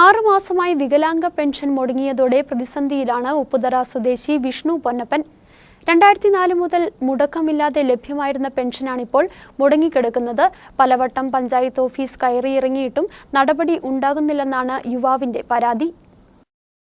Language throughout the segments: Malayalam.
ആറുമാസമായി വികലാംഗ പെൻഷൻ മുടങ്ങിയതോടെ പ്രതിസന്ധിയിലാണ് ഉപ്പുതറ സ്വദേശി വിഷ്ണു പൊന്നപ്പൻ. രണ്ടായിരത്തി നാല് മുതൽ മുടക്കമില്ലാതെ ലഭ്യമായിരുന്ന പെൻഷനാണിപ്പോൾ മുടങ്ങിക്കിടക്കുന്നത്. പലവട്ടം പഞ്ചായത്ത് ഓഫീസ് കയറിയിറങ്ങിയിട്ടും നടപടി ഉണ്ടാകുന്നില്ലെന്നാണ് യുവാവിന്റെ പരാതി.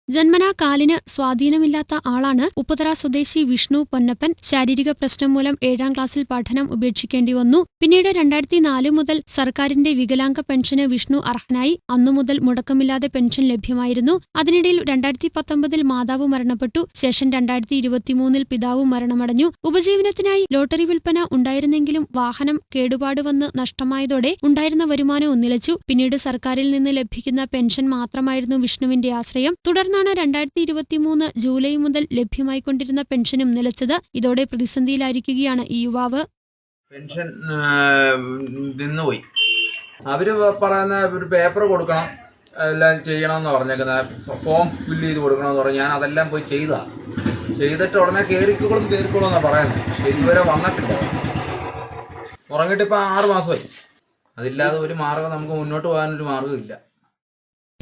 ജന്മനാ കാലിന് സ്വാധീനമില്ലാത്ത ആളാണ് ഉപ്പുതറ സ്വദേശി വിഷ്ണു പൊന്നപ്പൻ. ശാരീരിക പ്രശ്നം മൂലം ഏഴാം ക്ലാസ്സിൽ പഠനം ഉപേക്ഷിക്കേണ്ടി വന്നു. പിന്നീട് രണ്ടായിരത്തി നാല് മുതൽ സർക്കാരിന്റെ വികലാംഗ പെൻഷന് വിഷ്ണു അർഹനായി. അന്നു മുതൽ മുടക്കമില്ലാതെ പെൻഷൻ ലഭ്യമായിരുന്നു. അതിനിടയിൽ രണ്ടായിരത്തി പത്തൊമ്പതിൽ മാതാവ് മരണപ്പെട്ടു. ശേഷം രണ്ടായിരത്തി ഇരുപത്തിമൂന്നിൽ പിതാവ് മരണമടഞ്ഞു. ഉപജീവനത്തിനായി ലോട്ടറി വിൽപ്പന ഉണ്ടായിരുന്നെങ്കിലും വാഹനം കേടുപാട് വന്ന് നഷ്ടമായതോടെ ഉണ്ടായിരുന്ന വരുമാനം ഒന്നിലച്ചു. പിന്നീട് സർക്കാരിൽ നിന്ന് ലഭിക്കുന്ന പെൻഷൻ മാത്രമായിരുന്നു വിഷ്ണുവിന്റെ ആശ്രയം. തുടർന്നാണ് രണ്ടായിരത്തി ഇരുപത്തിമൂന്ന് ജൂലൈ മുതൽ ലഭ്യമായിക്കൊണ്ടിരുന്ന പെൻഷനും നിലച്ചത്. ഇതോടെ പ്രതിസന്ധിയിലായിരിക്കുകയാണ് ഈ യുവാവ്. പെൻഷൻ നിന്നുപോയി. അവർ പറയുന്ന ഒരു പേപ്പർ കൊടുക്കണം എല്ലാം ചെയ്യണമെന്ന് പറഞ്ഞേക്കുന്ന ഫോം ഫില്ല് ചെയ്ത് കൊടുക്കണമെന്ന് പറഞ്ഞു ഞാൻ അതെല്ലാം പോയി ചെയ്താ. ചെയ്തിട്ട് ഉടനെ കയറിക്കോളും കയറിക്കോളും എന്നാണ് പറയുന്നത്. പക്ഷെ ഇതുവരെ വന്നിട്ടില്ല. ഉറങ്ങിയിട്ട് ഇപ്പം ആറ് മാസമായി. അതില്ലാതെ ഒരു മാർഗം നമുക്ക് മുന്നോട്ട് പോകാനൊരു മാർഗമില്ല.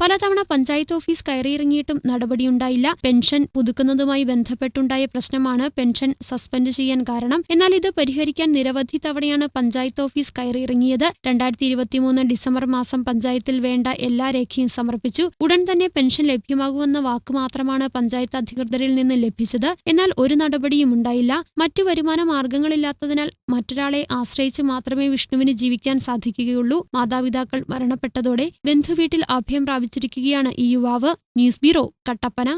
പലതവണ പഞ്ചായത്ത് ഓഫീസ് കയറിയിറങ്ങിയിട്ടും നടപടിയുണ്ടായില്ല. പെൻഷൻ പുതുക്കുന്നതുമായി ബന്ധപ്പെട്ടുണ്ടായ പ്രശ്നമാണ് പെൻഷൻ സസ്പെൻഡ് ചെയ്യാൻ കാരണം. എന്നാൽ ഇത് പരിഹരിക്കാൻ നിരവധി തവണയാണ് പഞ്ചായത്ത് ഓഫീസ് കയറിയിറങ്ങിയത്. രണ്ടായിരത്തി ഇരുപത്തിമൂന്ന് ഡിസംബർ മാസം പഞ്ചായത്തിൽ വേണ്ട എല്ലാ രേഖയും സമർപ്പിച്ചു. ഉടൻ തന്നെ പെൻഷൻ ലഭ്യമാകുമെന്ന വാക്ക് മാത്രമാണ് പഞ്ചായത്ത് അധികൃതരിൽ നിന്ന് ലഭിച്ചത്. എന്നാൽ ഒരു നടപടിയും ഉണ്ടായില്ല. മറ്റു വരുമാന മാർഗങ്ങളില്ലാത്തതിനാൽ മറ്റൊരാളെ ആശ്രയിച്ച് മാത്രമേ വിഷ്ണുവിന് ജീവിക്കാൻ സാധിക്കുകയുള്ളൂ. മാതാപിതാക്കൾ മരണപ്പെട്ടതോടെ ബന്ധുവീട്ടിൽ അഭയം പ്രാപിച്ചിരിക്കുകയാണ് ഈ യുവാവ്. News bureau Kattappana.